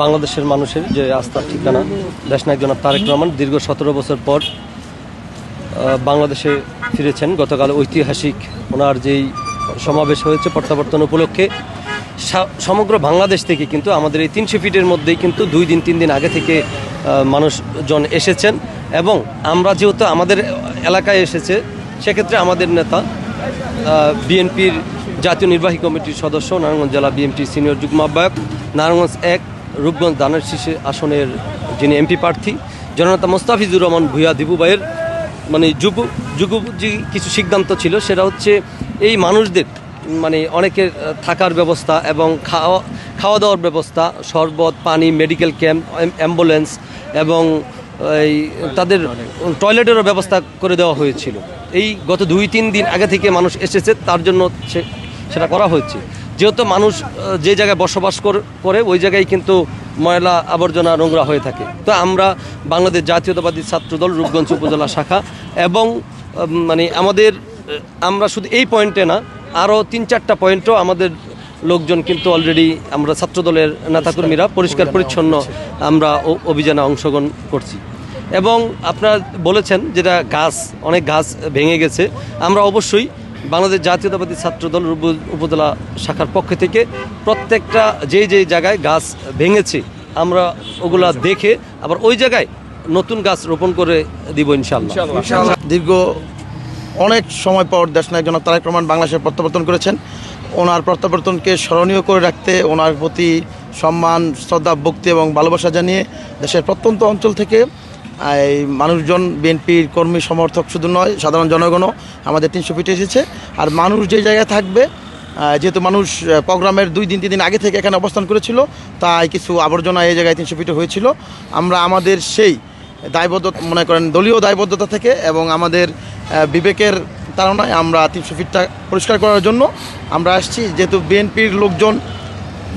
বাংলাদেশের মানুষের যে আস্থার ঠিকানা দেশ নায়ক জনাব তারেক রহমান, দীর্ঘ সতেরো বছর পর বাংলাদেশে ফিরেছেন। গতকাল ঐতিহাসিক ওনার যেই সমাবেশ হয়েছে প্রত্যাবর্তন উপলক্ষে সমগ্র বাংলাদেশ থেকে কিন্তু আমাদের এই তিনশো ফিটের মধ্যেই কিন্তু দুই দিন, তিন দিন আগে থেকে মানুষজন এসেছেন। এবং আমরা যেহেতু আমাদের এলাকায় এসেছে, সেক্ষেত্রে আমাদের নেতা বিএনপির জাতীয় নির্বাহী কমিটির সদস্য, নারায়ণগঞ্জ জেলা বিএনপির সিনিয়র যুগ্ম আহ্বায়ক, নারায়ণগঞ্জ এক, রূপগঞ্জ দানের শীষে আসনের যিনি এমপি প্রার্থী, জননেতা মোস্তাফিজুর রহমান ভূয়া দিবু ভাইয়ের মানে যুব যুগ যে কিছু সিদ্ধান্ত ছিল, সেটা হচ্ছে এই মানুষদের মানে অনেকের থাকার ব্যবস্থা এবং খাওয়া খাওয়া দাওয়ার ব্যবস্থা, শরবত, পানি মেডিকেল ক্যাম্প অ্যাম্বুলেন্স এবং এই তাদের টয়লেটেরও ব্যবস্থা করে দেওয়া হয়েছিল। এই গত দুই, তিন দিন আগে থেকে মানুষ এসেছে, তার জন্য সেটা করা হয়েছে। যেহেতু মানুষ যে জায়গায় বসবাস কর- করে, ওই জায়গায় কিন্তু ময়লা আবর্জনা নোংরা হয়ে থাকে। তো আমরা বাংলাদেশ জাতীয়তাবাদী ছাত্রদল, রূপগঞ্জ উপজেলা শাখা এবং মানে আমাদের, আমরা শুধু এই পয়েন্টে না আরও তিন চারটা পয়েন্টও আমাদের লোকজন কিন্তু অলরেডি আমরা ছাত্রদলের নেতাকর্মীরা পরিষ্কার পরিচ্ছন্ন আমরা অভিযানে অংশগ্রহণ করছি। এবং আপনারা বলেছেন যেটা গাছ অনেক গাছ ভেঙে গেছে। আমরা অবশ্যই বাংলাদেশ জাতীয়তাবাদী ছাত্রদল উপ- উপজেলা শাখার পক্ষ থেকে প্রত্যেকটা যেই যেই জায়গায় গাছ ভেঙেছে আমরা ওগুলা দেখে আবার ওই জায়গায় নতুন গাছ রোপণ করে দিব ইনশাল্লাহ দীর্ঘ অনেক সময় পর দেশনায়ক জনাব তারেক রহমান বাংলাদেশে প্রত্যাবর্তন করেছেন। ওনার প্রত্যাবর্তনকে স্মরণীয় করে রাখতে ওনার প্রতি সম্মান, শ্রদ্ধা, ভক্তি এবং ভালোবাসা জানিয়ে দেশের প্রত্যন্ত অঞ্চল থেকে এই মানুষজন, বিএনপির কর্মী, সমর্থক শুধু নয়, সাধারণ জনগণও আমাদের তিনশো ফিটে এসেছে। আর মানুষ যে জায়গায় থাকবে যেহেতু মানুষ প্রোগ্রামের দুই দিন, তিন দিন আগে থেকে এখানে অবস্থান করেছিল, তাই কিছু আবর্জনা এই জায়গায় তিনশো ফিটে হয়েছিল। আমরা আমাদের সেই দায়বদ্ধতা, মনে করেন দলীয় দায়বদ্ধতা থেকে এবং আমাদের বিবেকের তাড়নায় আমরা তিনশো ফিটটা পরিষ্কার করার জন্য আমরা আসছি। যেহেতু বিএনপির লোকজন,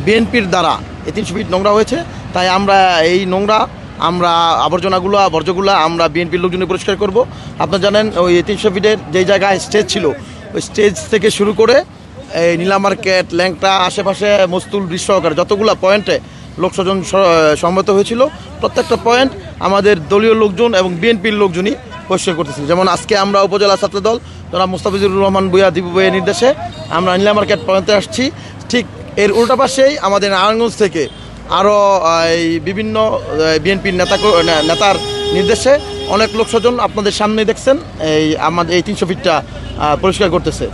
বিএনপির দ্বারা এই তিনশো ফিট নোংরা হয়েছে, তাই আমরা এই নোংরা, আমরা আবর্জনাগুলো বর্জ্যগুলো আমরা বিএনপির লোকজনে পরিষ্কার করব। আপনারা জানেন, ওই তিনশো ফিটের যেই জায়গায় স্টেজ ছিল, ওই স্টেজ থেকে শুরু করে এই নীলা মার্কেট, ল্যাংটা, আশেপাশে মস্তুল দৃশ্য সহকারে যতগুলো পয়েন্টে লোকস্বজন স- সমবেত হয়েছিল, প্রত্যেকটা পয়েন্ট আমাদের দলীয় লোকজন এবং বিএনপির লোকজনই পরিষ্কার করতেছি। যেমন আজকে আমরা উপজেলা ছাত্রদল তোরা মুস্তাফিজুর রহমান বুয়া দিবু বইয়ের নির্দেশে আমরা নীলা মার্কেট পর্যন্ত আসছি। ঠিক এর উল্টা পাশেই আমাদের নারায়ণগঞ্জ থেকে আরও এই বিভিন্ন বিএনপির নেতা নেতার নির্দেশে অনেক লোকস্বজন আপনাদের সামনে দেখছেন, এই আমাদের এই তিনশো ফিটটা পরিষ্কার করতেছে।